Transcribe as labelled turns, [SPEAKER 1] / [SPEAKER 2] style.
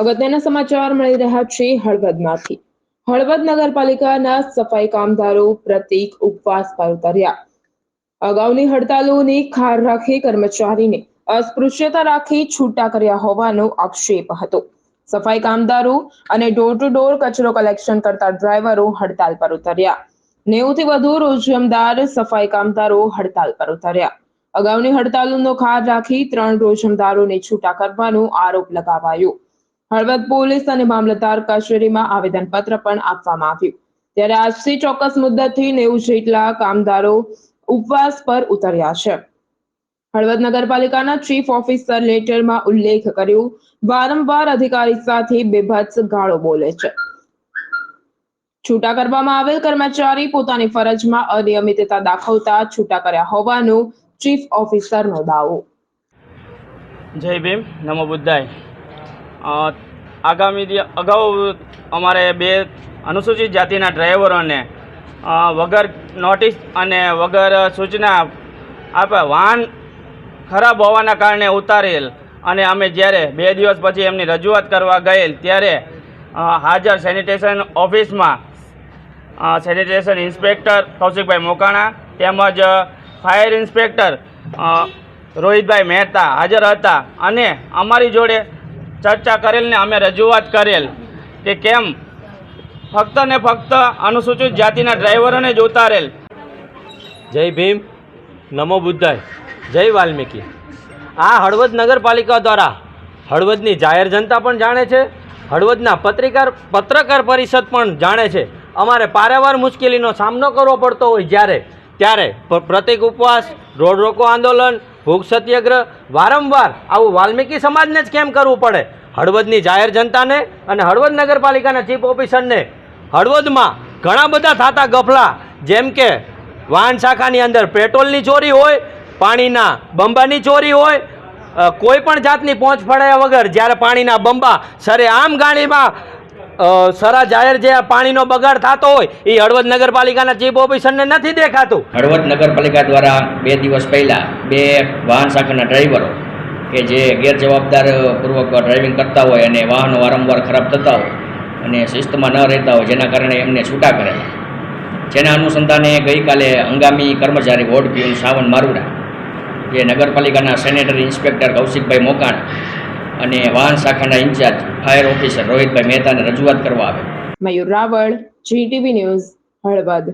[SPEAKER 1] અગત્યના સમાચાર મળી રહ્યા છે હળવદમાંથી. હળવદ નગરપાલિકાના સફાઈ કામદારો પ્રતિક ઉપવાસ પર ઉતર્યા. અગાઉની હડતાલોની ખાર રાખી કર્મચારીને અસ્પૃશ્યતા રાખી છૂટા કર્યા હોવાનો આક્ષેપ હતો. સફાઈ કામદારો અને ડોર ટુ ડોર કચરો કલેક્શન કરતા ડ્રાઈવરો હડતાલ પર ઉતર્યા. નેવુંથી વધુ રોજમદાર સફાઈ કામદારો હડતાલ પર ઉતર્યા. અગાઉની હડતાલોનો ખાર રાખી ત્રણ રોજમદારોને છૂટા કરવાનો આરોપ લગાવાયો. હળવદ પોલીસ અને મામલતદાર કચેરીમાં આવેદનપત્ર પણ આપવામાં આવ્યું. ત્યારે આજથી ચોક્કસ મુદ્દતથી નેવું જેટલા કામદારો ઉપવાસ પર ઉતર્યા છે. હળવદ નગરપાલિકાના ચીફ ઓફિસર લેટરમાં ઉલ્લેખ કર્યો, વારંવાર અધિકારી સાથે બેભત્સ ગાળો બોલે છે. છૂટા કરવામાં આવેલ કર્મચારી પોતાની ફરજમાં અનિયમિતતા દાખવતા છૂટા કર્યા હોવાનો ચીફ ઓફિસરનો દાવો.
[SPEAKER 2] જય ભીમ, નમો બુદ્ધાય. આગામી અગાઉ અમારે બે અનુસૂચિત જાતિના ડ્રાઈવરોને વગર નોટિસ અને વગર સૂચના આપે વાહન ખરાબ હોવાના કારણે ઉતારેલ અને અમે જ્યારે બે દિવસ પછી એમની રજૂઆત કરવા ગયેલ ત્યારે હાજર સેનિટેશન ઓફિસમાં સેનિટેશન ઇન્સ્પેક્ટર કૌશિકભાઈ મોકાણા તેમજ ફાયર ઇન્સ્પેક્ટર રોહિતભાઈ મહેતા હાજર હતા અને અમારી જોડે ચર્ચા કરેલ ને અમે રજૂઆત કરેલ કે કેમ? ફક્ત ને ફક્ત અનુસૂચિત જાતિના ડ્રાઈવરોને જ ઉતારેલ.
[SPEAKER 3] જય ભીમ. નમો બુદ્ધાય. જય વાલ્મીકી. આ હળવદ નગરપાલિકા દ્વારા હળવદની જાહેર જનતા પણ જાણે છે, હળવદના પત્રિકાર, પત્રકાર પરિષદ પણ જાણે છે. અમારે પારેવાર મુશ્કેલીનો સામનો કરવો પડતો હોય જ્યારે, ત્યારે પ્રતિક ઉપવાસ, રોડ રોકો આંદોલન ભૂખ સત્યાગ્રહ વારંવાર આવું વાલ્મીકી સમાજને જ કેમ કરવું પડે? હળવદની જાહેર જનતાને અને હળવદ નગરપાલિકાના ચીફ ઓફિસરને? હળવદમાં ઘણા બધા થતા ગફલા, જેમ કે વાહન શાખાની અંદર પેટ્રોલની ચોરી હોય, પાણીના બંબાની ચોરી હોય કોઈ પણ જાતની પહોંચ ફળાયા વગર જ્યારે પાણીના બંબા સરે આમ ગાડીમાં સરા જાહેર જે પાણીનો બગાડ થતો હોય એ હળવદ નગરપાલિકાના ચીફ ઓફિસરને નથી દેખાતું.
[SPEAKER 4] હળવદ નગરપાલિકા દ્વારા બે દિવસ પહેલાં બે વાહન શાખાના ડ્રાઈવરો કે જે ગેરજવાબદાર પૂર્વક ડ્રાઇવિંગ કરતા હોય અને વાહનો વારંવાર ખરાબ થતા હોય અને શિસ્તમાં ન રહેતા હોય, જેના કારણે એમને છૂટા કરેલા જેના અનુસંધાને ગઈકાલે હંગામી કર્મચારી વોર્ડ પ્યુન સાવન મારુડા, જે નગરપાલિકાના સેનેટરી ઇન્સ્પેક્ટર કૌશિકભાઈ મોકાણા અને વાહન શાખાના ઇન્ચાર્જ, ફાયર ઓફિસર રોહિતભાઈ મહેતાને રજૂઆત કરવા આવે.
[SPEAKER 1] Mayur Raval, GTV news, Halvad.